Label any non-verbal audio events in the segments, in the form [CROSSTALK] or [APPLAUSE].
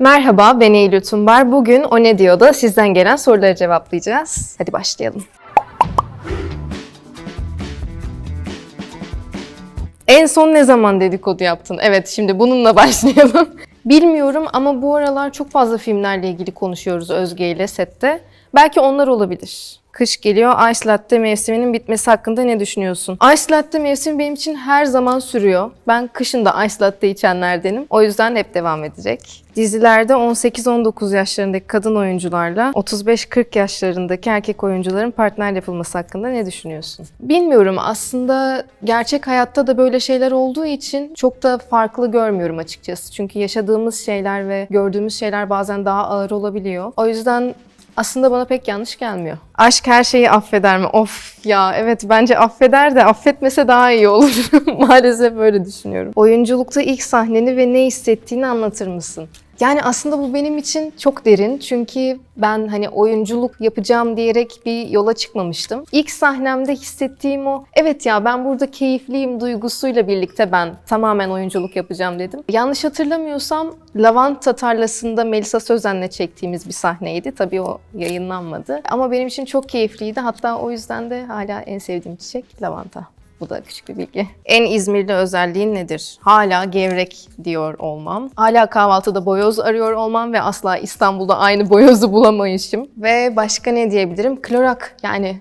Merhaba, ben Eylül Tumbar. Bugün O Ne Diyor'da sizden gelen soruları cevaplayacağız. Hadi başlayalım. En son ne zaman dedikodu yaptın? Evet, şimdi bununla [LAUGHS] başlayalım. Bilmiyorum ama bu aralar çok fazla filmlerle ilgili konuşuyoruz Özge ile sette. Belki onlar olabilir. Kış geliyor, Ice Latte mevsiminin bitmesi hakkında ne düşünüyorsun? Ice Latte mevsimi benim için her zaman sürüyor. Ben kışın da Ice Latte içenlerdenim. O yüzden hep devam edecek. Dizilerde 18-19 yaşlarındaki kadın oyuncularla 35-40 yaşlarındaki erkek oyuncuların partner yapılması hakkında ne düşünüyorsun? Bilmiyorum aslında gerçek hayatta da böyle şeyler olduğu için çok da farklı görmüyorum açıkçası. Çünkü yaşadığımız şeyler ve gördüğümüz şeyler bazen daha ağır olabiliyor. O yüzden aslında bana pek yanlış gelmiyor. Aşk her şeyi affeder mi? Of ya evet bence affeder de affetmese daha iyi olur. [LAUGHS] Maalesef böyle düşünüyorum. Oyunculukta ilk sahneni ve ne hissettiğini anlatır mısın? Yani aslında bu benim için çok derin çünkü ben hani oyunculuk yapacağım diyerek bir yola çıkmamıştım. İlk sahnemde hissettiğim o evet ya ben burada keyifliyim duygusuyla birlikte ben tamamen oyunculuk yapacağım dedim. Yanlış hatırlamıyorsam Lavanta tarlasında Melisa Sözen'le çektiğimiz bir sahneydi. Tabii o yayınlanmadı. Ama benim için çok keyifliydi. Hatta o yüzden de hala en sevdiğim çiçek lavanta. Bu da küçük bir bilgi. En İzmirli özelliğin nedir? Hala gevrek diyor olmam. Hala kahvaltıda boyoz arıyor olmam ve asla İstanbul'da aynı boyozu bulamayışım. Ve başka ne diyebilirim? Klorak yani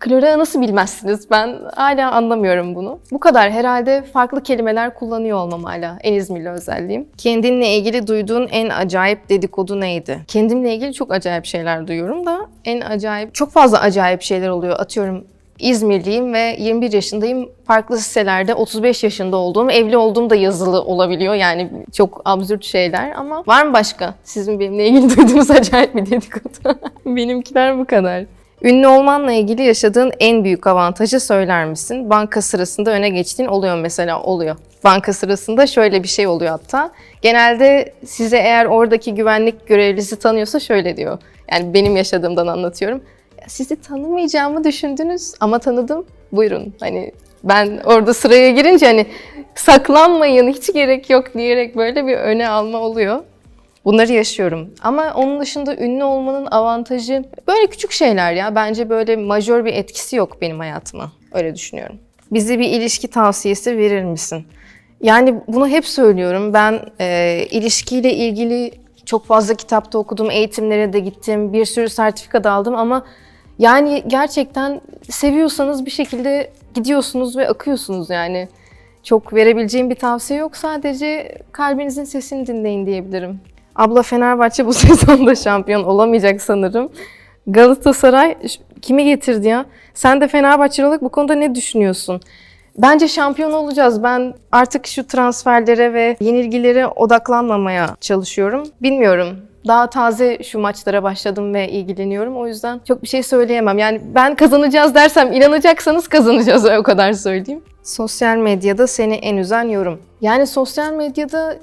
Klorağı nasıl bilmezsiniz? Ben hala anlamıyorum bunu. Bu kadar. Herhalde farklı kelimeler kullanıyor olmam hala. En İzmirli özelliğim. Kendinle ilgili duyduğun en acayip dedikodu neydi? Kendimle ilgili çok acayip şeyler duyuyorum da en acayip, çok fazla acayip şeyler oluyor. Atıyorum İzmirliyim ve 21 yaşındayım. Farklı sitelerde 35 yaşında olduğum, evli olduğum da yazılı olabiliyor. Yani çok absürt şeyler ama var mı başka? Sizin benimle ilgili [LAUGHS] duyduğunuz acayip bir dedikodu. [LAUGHS] Benimkiler bu kadar. Ünlü olmanla ilgili yaşadığın en büyük avantajı söyler misin? Banka sırasında öne geçtiğin oluyor mesela? Oluyor. Banka sırasında şöyle bir şey oluyor hatta. Genelde size eğer oradaki güvenlik görevlisi tanıyorsa şöyle diyor. Yani benim yaşadığımdan anlatıyorum. "Ya Sizi tanımayacağımı düşündünüz ama tanıdım. Buyurun. Hani ben orada sıraya girince hani saklanmayın hiç gerek yok diyerek böyle bir öne alma oluyor. Bunları yaşıyorum. Ama onun dışında ünlü olmanın avantajı böyle küçük şeyler ya. Bence böyle majör bir etkisi yok benim hayatıma. Öyle düşünüyorum. Bize bir ilişki tavsiyesi verir misin? Yani bunu hep söylüyorum. Ben e, ilişkiyle ilgili çok fazla kitapta okudum, eğitimlere de gittim, bir sürü sertifika da aldım ama yani gerçekten seviyorsanız bir şekilde gidiyorsunuz ve akıyorsunuz yani. Çok verebileceğim bir tavsiye yok. Sadece kalbinizin sesini dinleyin diyebilirim. Abla Fenerbahçe bu [LAUGHS] sezonda şampiyon olamayacak sanırım. Galatasaray kimi getirdi ya? Sen de Fenerbahçeli olarak bu konuda ne düşünüyorsun? Bence şampiyon olacağız. Ben artık şu transferlere ve yenilgilere odaklanmamaya çalışıyorum. Bilmiyorum. Daha taze şu maçlara başladım ve ilgileniyorum. O yüzden çok bir şey söyleyemem. Yani ben kazanacağız dersem inanacaksanız kazanacağız [LAUGHS] o kadar söyleyeyim. Sosyal medyada seni en üzen yorum. Yani sosyal medyada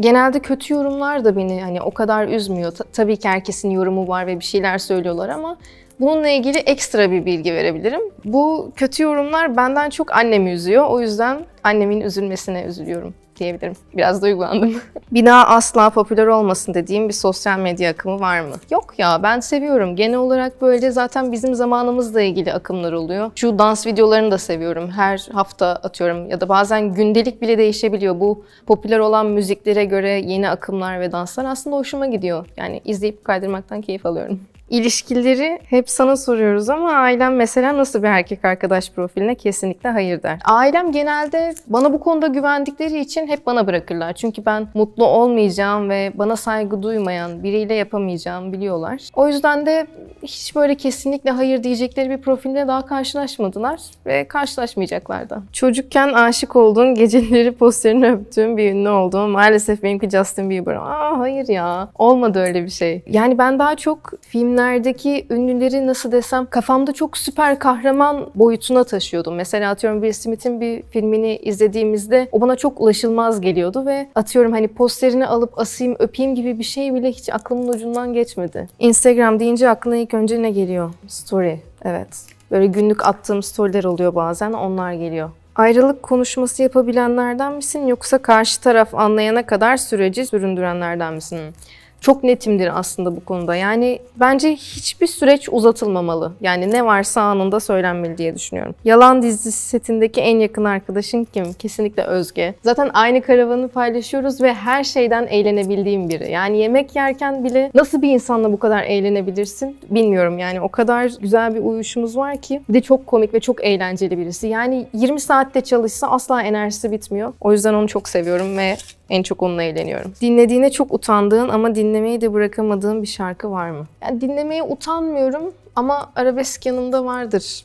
genelde kötü yorumlar da beni hani o kadar üzmüyor. Ta- tabii ki herkesin yorumu var ve bir şeyler söylüyorlar ama bununla ilgili ekstra bir bilgi verebilirim. Bu kötü yorumlar benden çok annemi üzüyor. O yüzden annemin üzülmesine üzülüyorum diyebilirim. Biraz duygulandım. daha [LAUGHS] asla popüler olmasın dediğim bir sosyal medya akımı var mı? Yok ya ben seviyorum. Genel olarak böyle zaten bizim zamanımızla ilgili akımlar oluyor. Şu dans videolarını da seviyorum. Her hafta atıyorum ya da bazen gündelik bile değişebiliyor. Bu popüler olan müziklere göre yeni akımlar ve danslar aslında hoşuma gidiyor. Yani izleyip kaydırmaktan keyif alıyorum. İlişkileri hep sana soruyoruz ama ailem mesela nasıl bir erkek arkadaş profiline kesinlikle hayır der. Ailem genelde bana bu konuda güvendikleri için hep bana bırakırlar. Çünkü ben mutlu olmayacağım ve bana saygı duymayan biriyle yapamayacağım biliyorlar. O yüzden de hiç böyle kesinlikle hayır diyecekleri bir profille daha karşılaşmadılar ve karşılaşmayacaklar da. Çocukken aşık olduğun [LAUGHS] geceleri posterini öptüğüm bir ünlü oldu. Maalesef benimki Justin Bieber. Aa hayır ya. Olmadı öyle bir şey. Yani ben daha çok filmlerdeki ünlüleri nasıl desem kafamda çok süper kahraman boyutuna taşıyordum. Mesela atıyorum Will Smith'in bir filmini izlediğimizde o bana çok ulaşılmaz geliyordu ve atıyorum hani posterini alıp asayım öpeyim gibi bir şey bile hiç aklımın ucundan geçmedi. Instagram deyince aklına ilk önce ne geliyor? Story. Evet. Böyle günlük attığım storyler oluyor bazen onlar geliyor. Ayrılık konuşması yapabilenlerden misin yoksa karşı taraf anlayana kadar süreci süründürenlerden misin? Çok netimdir aslında bu konuda. Yani bence hiçbir süreç uzatılmamalı. Yani ne varsa anında söylenmeli diye düşünüyorum. Yalan dizisi setindeki en yakın arkadaşın kim? Kesinlikle Özge. Zaten aynı karavanı paylaşıyoruz ve her şeyden eğlenebildiğim biri. Yani yemek yerken bile nasıl bir insanla bu kadar eğlenebilirsin bilmiyorum. Yani o kadar güzel bir uyuşumuz var ki. Bir de çok komik ve çok eğlenceli birisi. Yani 20 saatte çalışsa asla enerjisi bitmiyor. O yüzden onu çok seviyorum ve en çok onunla eğleniyorum. Dinlediğine çok utandığın ama dinlemeyi de bırakamadığın bir şarkı var mı? Yani dinlemeye utanmıyorum ama arabesk yanımda vardır.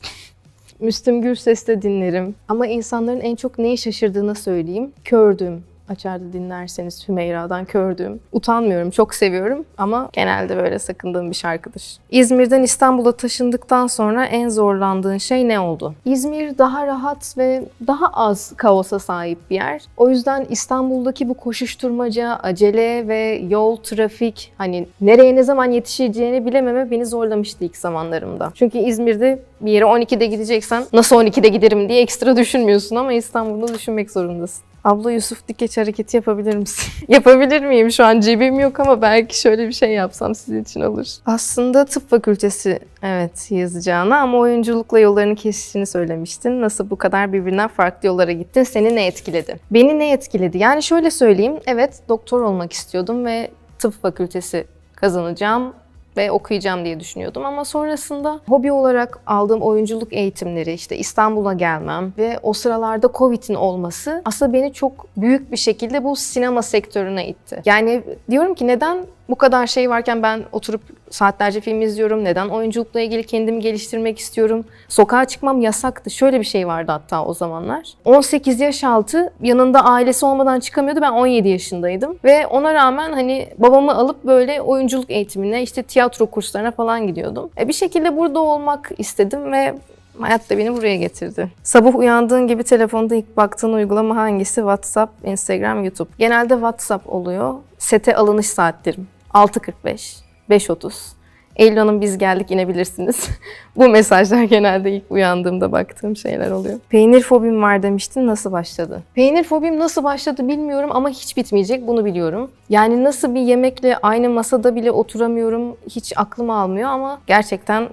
Müslüm Gürses'te dinlerim. Ama insanların en çok neyi şaşırdığını söyleyeyim. Kördüm. Açardı dinlerseniz Hümeyra'dan kördüm. Utanmıyorum, çok seviyorum ama genelde böyle sakındığım bir şarkıdır. İzmir'den İstanbul'a taşındıktan sonra en zorlandığın şey ne oldu? İzmir daha rahat ve daha az kaosa sahip bir yer. O yüzden İstanbul'daki bu koşuşturmaca, acele ve yol, trafik, hani nereye ne zaman yetişeceğini bilememe beni zorlamıştı ilk zamanlarımda. Çünkü İzmir'de bir yere 12'de gideceksen nasıl 12'de giderim diye ekstra düşünmüyorsun ama İstanbul'da düşünmek zorundasın. Abla Yusuf Dikeç hareketi yapabilir misin? [LAUGHS] Yapabilir miyim? Şu an cebim yok ama belki şöyle bir şey yapsam sizin için olur. Aslında tıp fakültesi evet yazacağını ama oyunculukla yollarını kesiştiğini söylemiştin. Nasıl bu kadar birbirinden farklı yollara gittin? Seni ne etkiledi? Beni ne etkiledi? Yani şöyle söyleyeyim. Evet doktor olmak istiyordum ve tıp fakültesi kazanacağım ve okuyacağım diye düşünüyordum ama sonrasında hobi olarak aldığım oyunculuk eğitimleri işte İstanbul'a gelmem ve o sıralarda Covid'in olması aslında beni çok büyük bir şekilde bu sinema sektörüne itti. Yani diyorum ki neden bu kadar şey varken ben oturup saatlerce film izliyorum. Neden oyunculukla ilgili kendimi geliştirmek istiyorum? Sokağa çıkmam yasaktı. Şöyle bir şey vardı hatta o zamanlar. 18 yaş altı yanında ailesi olmadan çıkamıyordu. Ben 17 yaşındaydım. Ve ona rağmen hani babamı alıp böyle oyunculuk eğitimine işte tiyatro kurslarına falan gidiyordum. E bir şekilde burada olmak istedim ve Hayat da beni buraya getirdi. Sabah uyandığın gibi telefonda ilk baktığın uygulama hangisi? WhatsApp, Instagram, YouTube. Genelde WhatsApp oluyor. Sete alınış saatlerim. 6.45, 5.30. Eylül Hanım biz geldik inebilirsiniz. [LAUGHS] Bu mesajlar genelde ilk uyandığımda baktığım şeyler oluyor. Peynir fobim var demiştin nasıl başladı? Peynir fobim nasıl başladı bilmiyorum ama hiç bitmeyecek bunu biliyorum. Yani nasıl bir yemekle aynı masada bile oturamıyorum hiç aklım almıyor ama gerçekten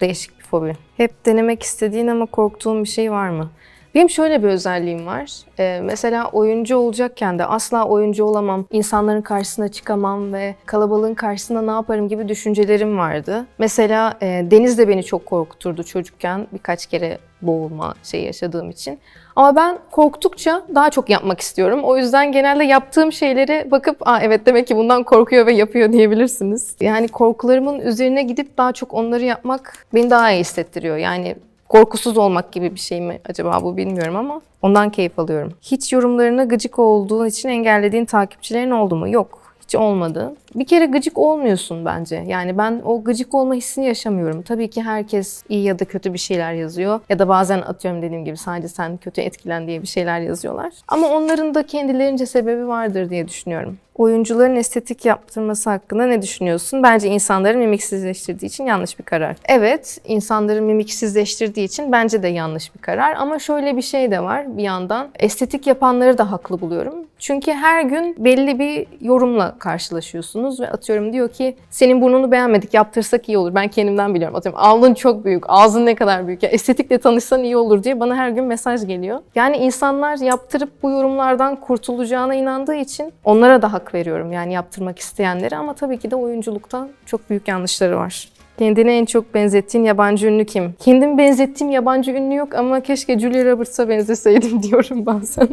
değişik bir fobi. Hep denemek istediğin ama korktuğun bir şey var mı? Benim şöyle bir özelliğim var. Ee, mesela oyuncu olacakken de asla oyuncu olamam, insanların karşısına çıkamam ve kalabalığın karşısında ne yaparım gibi düşüncelerim vardı. Mesela e, deniz de beni çok korkuturdu çocukken birkaç kere boğulma şey yaşadığım için. Ama ben korktukça daha çok yapmak istiyorum. O yüzden genelde yaptığım şeylere bakıp Aa, evet demek ki bundan korkuyor ve yapıyor [LAUGHS] diyebilirsiniz. Yani korkularımın üzerine gidip daha çok onları yapmak beni daha iyi hissettiriyor. Yani korkusuz olmak gibi bir şey mi acaba bu bilmiyorum ama ondan keyif alıyorum. Hiç yorumlarına gıcık olduğu için engellediğin takipçilerin oldu mu? Yok. Olmadı. Bir kere gıcık olmuyorsun bence. Yani ben o gıcık olma hissini yaşamıyorum. Tabii ki herkes iyi ya da kötü bir şeyler yazıyor. Ya da bazen atıyorum dediğim gibi sadece sen kötü etkilen diye bir şeyler yazıyorlar. Ama onların da kendilerince sebebi vardır diye düşünüyorum. Oyuncuların estetik yaptırması hakkında ne düşünüyorsun? Bence insanları mimiksizleştirdiği için yanlış bir karar. Evet, insanları mimiksizleştirdiği için bence de yanlış bir karar. Ama şöyle bir şey de var bir yandan. Estetik yapanları da haklı buluyorum. Çünkü her gün belli bir yorumla karşılaşıyorsunuz ve atıyorum diyor ki senin burnunu beğenmedik yaptırsak iyi olur. Ben kendimden biliyorum. Atıyorum alnın çok büyük, ağzın ne kadar büyük. Ya estetikle tanışsan iyi olur diye bana her gün mesaj geliyor. Yani insanlar yaptırıp bu yorumlardan kurtulacağına inandığı için onlara da hak veriyorum. Yani yaptırmak isteyenlere ama tabii ki de oyunculukta çok büyük yanlışları var. Kendine en çok benzettiğin yabancı ünlü kim? Kendimi benzettiğim yabancı ünlü yok ama keşke Julia Roberts'a benzeseydim [LAUGHS] diyorum bazen.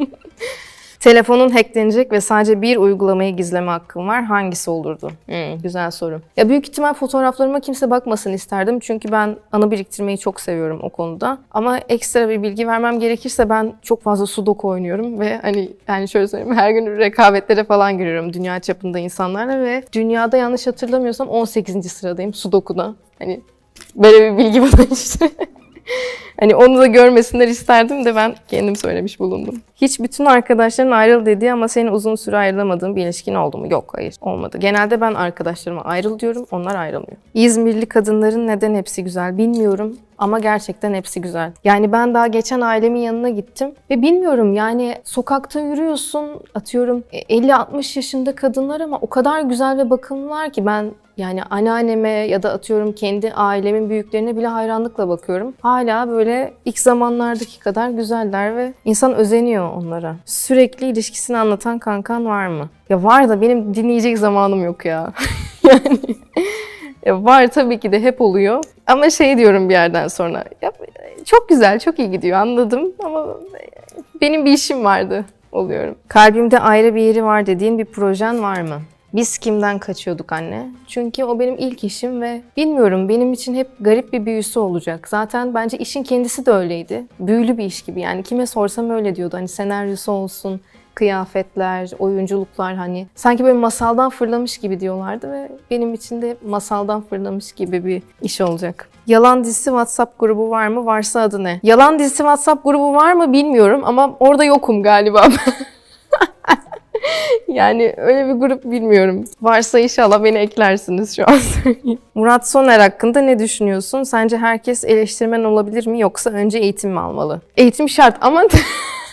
Telefonun hacklenecek ve sadece bir uygulamayı gizleme hakkın var. Hangisi olurdu? Hmm, güzel soru. Ya büyük ihtimal fotoğraflarıma kimse bakmasın isterdim. Çünkü ben anı biriktirmeyi çok seviyorum o konuda. Ama ekstra bir bilgi vermem gerekirse ben çok fazla sudoku oynuyorum ve hani yani şöyle söyleyeyim her gün rekabetlere falan giriyorum dünya çapında insanlarla ve dünyada yanlış hatırlamıyorsam 18. sıradayım sudoku'da. Hani böyle bir bilgi [LAUGHS] bana işte. Hani onu da görmesinler isterdim de ben kendim söylemiş bulundum. Hiç bütün arkadaşların ayrıl dediği ama seni uzun süre ayrılamadığın bir ilişkin oldu mu? Yok hayır olmadı. Genelde ben arkadaşlarıma ayrıl diyorum onlar ayrılmıyor. İzmirli kadınların neden hepsi güzel bilmiyorum ama gerçekten hepsi güzel. Yani ben daha geçen ailemin yanına gittim ve bilmiyorum yani sokakta yürüyorsun atıyorum e, 50-60 yaşında kadınlar ama o kadar güzel ve bakımlılar ki ben yani anneanneme ya da atıyorum kendi ailemin büyüklerine bile hayranlıkla bakıyorum. Hala böyle ilk zamanlardaki kadar güzeller ve insan özeniyor onlara. Sürekli ilişkisini anlatan kankan var mı? Ya var da benim dinleyecek zamanım yok ya. [LAUGHS] yani ya var tabii ki de hep oluyor. Ama şey diyorum bir yerden sonra. Ya, çok güzel, çok iyi gidiyor anladım ama benim bir işim vardı oluyorum. Kalbimde ayrı bir yeri var dediğin bir projen var mı? Biz kimden kaçıyorduk anne? Çünkü o benim ilk işim ve bilmiyorum benim için hep garip bir büyüsü olacak. Zaten bence işin kendisi de öyleydi. Büyülü bir iş gibi yani kime sorsam öyle diyordu. Hani senaryosu olsun, kıyafetler, oyunculuklar hani sanki böyle masaldan fırlamış gibi diyorlardı ve benim için de masaldan fırlamış gibi bir iş olacak. Yalan dizisi WhatsApp grubu var mı? Varsa adı ne? Yalan dizisi WhatsApp grubu var mı bilmiyorum ama orada yokum galiba. [LAUGHS] [LAUGHS] yani öyle bir grup bilmiyorum. Varsa inşallah beni eklersiniz şu an. [LAUGHS] Murat Soner hakkında ne düşünüyorsun? Sence herkes eleştirmen olabilir mi yoksa önce eğitim mi almalı? Eğitim şart ama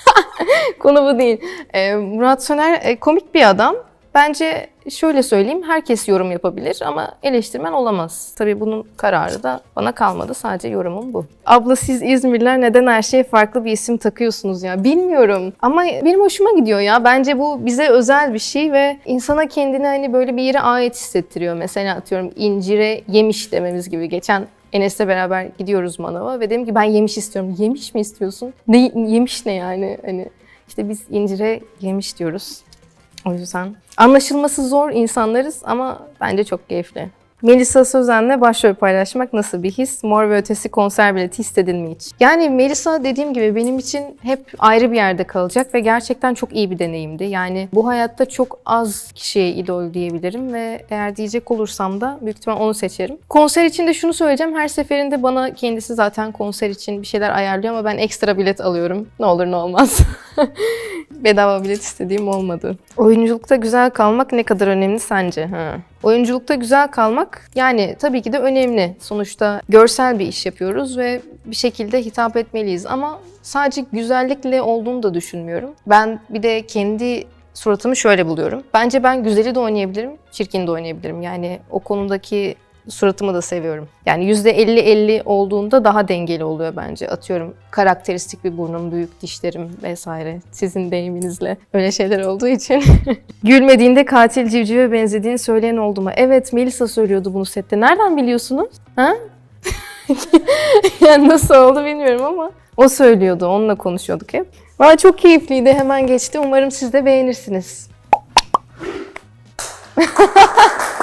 [LAUGHS] konu bu değil. Ee, Murat Soner e, komik bir adam. Bence şöyle söyleyeyim, herkes yorum yapabilir ama eleştirmen olamaz. Tabii bunun kararı da bana kalmadı. Sadece yorumum bu. Abla siz İzmirliler neden her şeye farklı bir isim takıyorsunuz ya? Bilmiyorum ama benim hoşuma gidiyor ya. Bence bu bize özel bir şey ve insana kendini hani böyle bir yere ait hissettiriyor. Mesela atıyorum incire yemiş dememiz gibi. Geçen Enes'le beraber gidiyoruz manava ve dedim ki ben yemiş istiyorum. Yemiş mi istiyorsun? Ne, yemiş ne yani? Hani işte biz incire yemiş diyoruz. O yüzden anlaşılması zor insanlarız ama bence çok keyifli. Melisa Sözen'le başrol paylaşmak nasıl bir his? Mor ve Ötesi konser bileti istedin mi hiç? Yani Melisa dediğim gibi benim için hep ayrı bir yerde kalacak ve gerçekten çok iyi bir deneyimdi. Yani bu hayatta çok az kişiye idol diyebilirim ve eğer diyecek olursam da büyük ihtimal onu seçerim. Konser için de şunu söyleyeceğim. Her seferinde bana kendisi zaten konser için bir şeyler ayarlıyor ama ben ekstra bilet alıyorum. Ne olur ne olmaz. [LAUGHS] Bedava bilet istediğim olmadı. Oyunculukta güzel kalmak ne kadar önemli sence? Ha. Oyunculukta güzel kalmak yani tabii ki de önemli. Sonuçta görsel bir iş yapıyoruz ve bir şekilde hitap etmeliyiz ama sadece güzellikle olduğunu da düşünmüyorum. Ben bir de kendi suratımı şöyle buluyorum. Bence ben güzeli de oynayabilirim, çirkin de oynayabilirim. Yani o konudaki suratımı da seviyorum. Yani %50-50 olduğunda daha dengeli oluyor bence. Atıyorum karakteristik bir burnum, büyük dişlerim vesaire. Sizin deyiminizle öyle şeyler olduğu için. [LAUGHS] Gülmediğinde katil civcive benzediğini söyleyen oldu mu? Evet Melisa söylüyordu bunu sette. Nereden biliyorsunuz? Ha? [LAUGHS] yani nasıl oldu bilmiyorum ama o söylüyordu. Onunla konuşuyorduk hep. Valla çok keyifliydi. Hemen geçti. Umarım siz de beğenirsiniz. [LAUGHS]